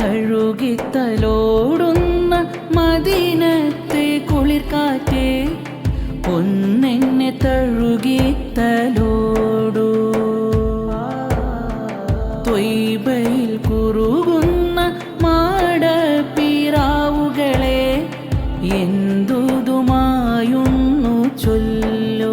തഴുകിത്തലോടുന്ന മദീനത്തെ കുളിർക്കാറ്റേ ഒന്നെന്നെ തഴുകിത്തലോടൂ. ത്വയ്ബയിൽ കുറുകുന്ന മാടപ്പിറാവുകളെ എന്തുതുമായുന്നു ചൊല്ലു.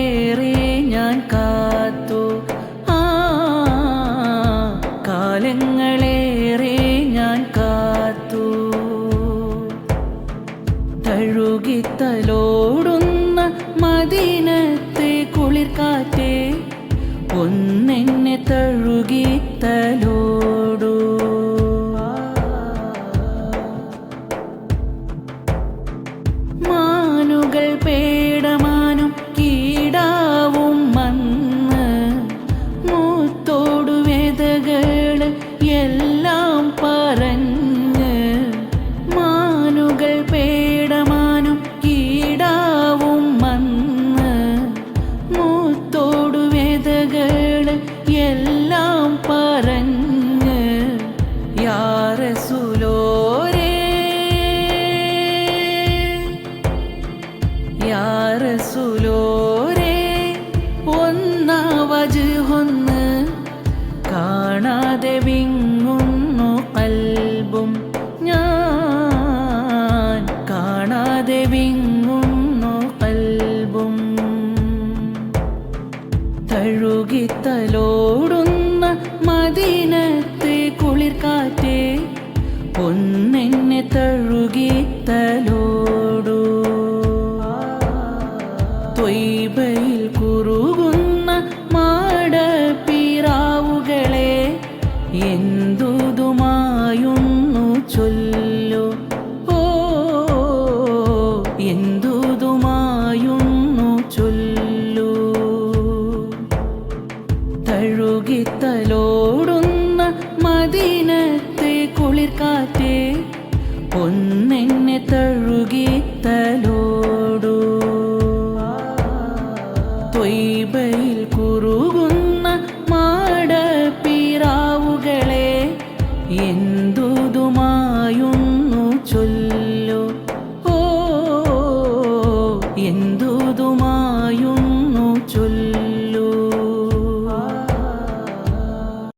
തഴുകിത്തലോടുന്ന മദീനത്തെ കുളിർക്കാറ്റേ ഒന്നെന്നെ തഴുകിത്തലോടൂ മാനുകൾ പേടമാനും കീടാവും മന്ന് മൂത്തോടു വേദകൾ എല്ലാം പറഞ്ഞ് എല്ലാം പറഞ്ഞ് യാറസുലോരേ യാറസുലോരേ ഒന്നാവജ് ഒന്ന് കാണാതെ വിങ്ങുന്നു തഴുകിത്തലോടുന്ന മദീനത്തെ കുളിർക്കാറ്റേ ഒന്നെന്നെ തഴുകിത്തലോടൂ നേരത്തെ കുളിർക്കാറ്റേ ഒന്നെന്നെ തഴുകി തലോടൂ. തൊയ്ബയിൽ കുറുകുന്ന മാടപ്പിറാവുകളെ എന്തുതുമായുന്നു ചൊല്ലോ. ഓ എന്തുതുമാ